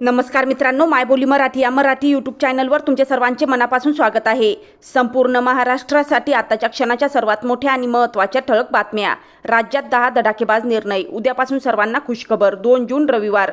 नमस्कार मित्रांनो मायबोली मराठी या मराठी यूट्यूब चॅनलवर तुमचे सर्वांचे मनापासून स्वागत आहे. संपूर्ण महाराष्ट्रासाठी आताच्या क्षणाच्या सर्वात मोठ्या आणि महत्त्वाच्या ठळक बातम्या. राज्यात दहा धडाकेबाज निर्णय. उद्यापासून सर्वांना खुशखबर. दोन जून रविवार.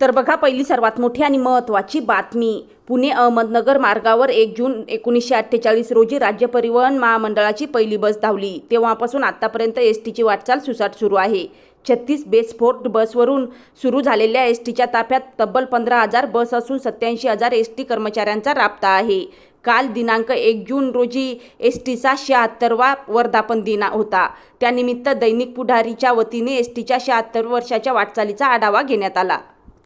तर बघा पहिली सर्वात मोठी आणि महत्त्वाची बातमी. पुणे अहमदनगर मार्गावर एक जून एकोणीसशे अठ्ठेचाळीस रोजी राज्य परिवहन महामंडळाची पहिली बस धावली. तेव्हापासून आत्तापर्यंत एस टीची वाटचाल सुसाट सुरू आहे. छत्तीस बेसफोर्ट बसवरून सुरू झालेल्या एस टीच्या ताफ्यात तब्बल पंधरा हजार बस असून सत्याऐंशी हजार एस टी कर्मचाऱ्यांचा राबता आहे. काल दिनांक एक जून रोजी एस टीचा शहात्तरवा वर्धापन दिन होता. त्यानिमित्त दैनिक पुढारीच्या वतीने एस टीच्या शहात्तर वर्षाच्या वाटचालीचा आढावा घेण्यात आला.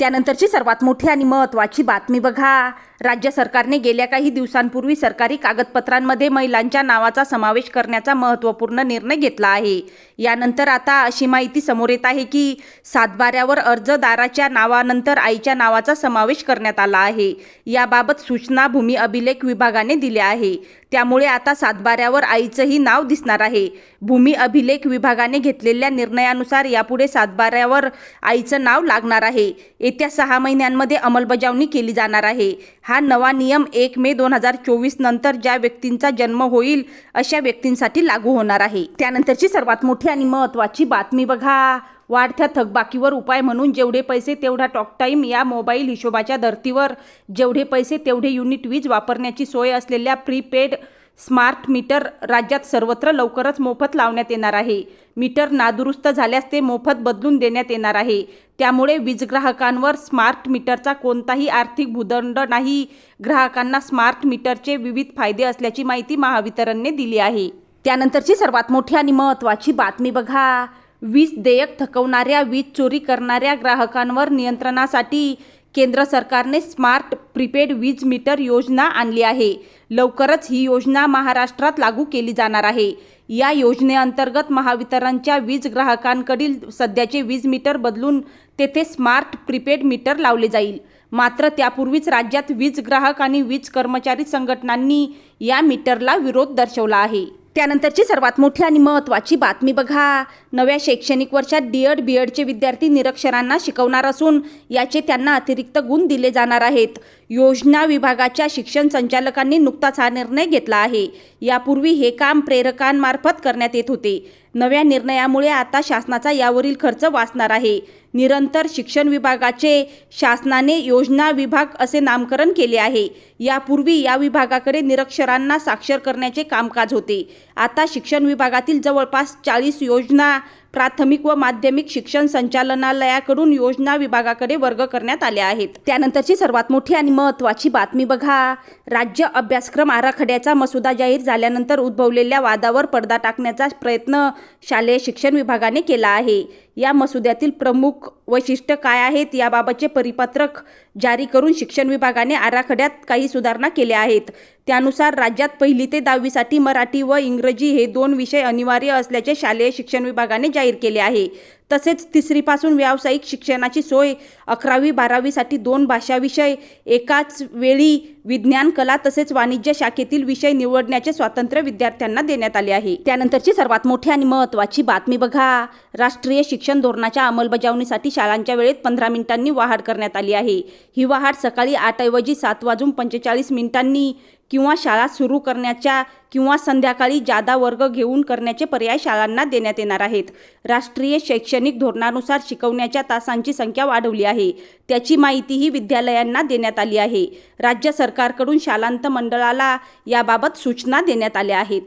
त्यानंतरची सर्वात मोठी आणि महत्त्वाची बातमी बघा. राज्य सरकारने गेल्या काही दिवसांपूर्वी सरकारी कागदपत्रांमध्ये महिलांच्या नावाचा समावेश करण्याचा महत्त्वपूर्ण निर्णय घेतला आहे. यानंतर आता अशी माहिती समोर येत आहे की सातबाऱ्यावर अर्जदाराच्या नावानंतर आईच्या नावाचा समावेश करण्यात आला आहे. याबाबत सूचना भूमी अभिलेख विभागाने दिल्या आहे. त्यामुळे आता सातबाऱ्यावर आईचंही नाव दिसणार आहे. भूमी अभिलेख विभागाने घेतलेल्या निर्णयानुसार यापुढे सातबाऱ्यावर आईचं नाव लागणार आहे. येत्या सहा महिन्यांमध्ये अंमलबजावणी केली जाणार आहे. हा नवा नियम एक मे दोन हजार चोवीस नंतर ज्या व्यक्तींचा जन्म होईल अशा व्यक्तींसाठी लागू होणार आहे. त्यानंतरची सर्वात मोठी आणि महत्त्वाची बातमी बघा. वाढत्या थकबाकीवर उपाय म्हणून जेवढे पैसे तेवढा टॉक टाईम या मोबाईल हिशोबाच्या धर्तीवर. जेवढे पैसे तेवढे युनिट वीज वापरण्याची सोय असलेल्या प्रीपेड स्मार्ट मीटर राज्यात सर्वत्र लवकरच मोफत लावण्यात येणार आहे. मीटर नादुरुस्त झाल्यास ते मोफत बदलून देण्यात येणार आहे. त्यामुळे वीज ग्राहकांवर स्मार्ट मीटरचा कोणताही आर्थिक भूदंड नाही. ग्राहकांना स्मार्ट मीटरचे विविध फायदे असल्याची माहिती महावितरणने दिली आहे. त्यानंतरची सर्वात मोठी आणि महत्त्वाची बातमी बघा. वीज देयक थकवणाऱ्या वीज चोरी करणाऱ्या ग्राहकांवर नियंत्रणासाठी केंद्र सरकारने स्मार्ट प्रीपेड वीज मीटर योजना आणली आहे. लवकरच ही योजना महाराष्ट्रात लागू केली जाणार आहे. या योजनेअंतर्गत महावितरणच्या वीज ग्राहकांकडील सध्याचे वीज मीटर बदलून तेथे स्मार्ट प्रीपेड मीटर लावले जाईल. मात्र त्यापूर्वीच राज्यात वीज ग्राहक आणि वीज कर्मचारी संघटनांनी या मीटरला विरोध दर्शवला आहे. त्यानंतरची सर्वात मोठी आणि महत्त्वाची बातमी बघा. नव्या शैक्षणिक वर्षात डी एड बी एडचे विद्यार्थी निरक्षरांना शिकवणार असून याचे त्यांना अतिरिक्त गुण दिले जाणार आहेत. योजना विभागाच्या शिक्षण संचालकांनी नुकताच हा निर्णय घेतला आहे. यापूर्वी हे काम प्रेरकांमार्फत करण्यात येत होते. नव्या निर्णयामुळे आता शासनाचा यावरील खर्च वाचणार आहे. निरंतर शिक्षण विभागाचे शासनाने योजना विभाग असे नामकरण केले आहे. यापूर्वी या विभागाकडे निरक्षरांना साक्षर करण्याचे कामकाज होते. आता शिक्षण विभागातील जवळपास चाळीस योजना प्राथमिक व माध्यमिक शिक्षण संचालनालयाकडून योजना विभागाकडे वर्ग करण्यात आल्या आहेत. त्यानंतरची सर्वात मोठी आणि महत्त्वाची बातमी बघा. राज्य अभ्यासक्रम आराखड्याचा मसुदा जाहीर झाल्यानंतर उद्भवलेल्या वादावर पडदा टाकण्याचा प्रयत्न शालेय शिक्षण विभागाने केला आहे. या मसुद्यातील प्रमुख वैशिष्ट्य काय आहेत याबाबतचे परिपत्रक जारी करून शिक्षण विभागाने आराखड्यात काही सुधारणा केल्या आहेत. त्यानुसार राज्यात पहिली ते दहावीसाठी मराठी व इंग्रजी हे दोन विषय अनिवार्य असल्याचे शालेय शिक्षण विभागाने जाहीर केले आहे. तसेच तिसरीपासून व्यावसायिक शिक्षणाची सोय अकरावी बारावीसाठी दोन भाषा विषय एकाच वेळी विज्ञान कला तसेच वाणिज्य शाखेतील विषय निवडण्याचे स्वातंत्र्य विद्यार्थ्यांना देण्यात आले आहे. त्यानंतरची सर्वात मोठी आणि महत्त्वाची बातमी बघा. राष्ट्रीय शिक्षण धोरणाच्या अंमलबजावणीसाठी शाळांच्या वेळेत पंधरा मिनिटांनी वाढ करण्यात आली आहे. ही वाढ सकाळी आठऐवजी सात वाजून पंचेचाळीस मिनिटांनी किंवा शाळा सुरू करण्याच्या किंवा संध्याकाळी जादा वर्ग घेऊन करण्याचे पर्याय शाळांना देण्यात येणार आहेत. राष्ट्रीय शैक्षणिक धोरणानुसार शिकवण्याच्या तासांची संख्या वाढवली आहे. त्याची माहितीही विद्यालयांना देण्यात आली आहे. राज्य सरकारकडून शालांत मंडळाला याबाबत सूचना देण्यात आल्या आहेत.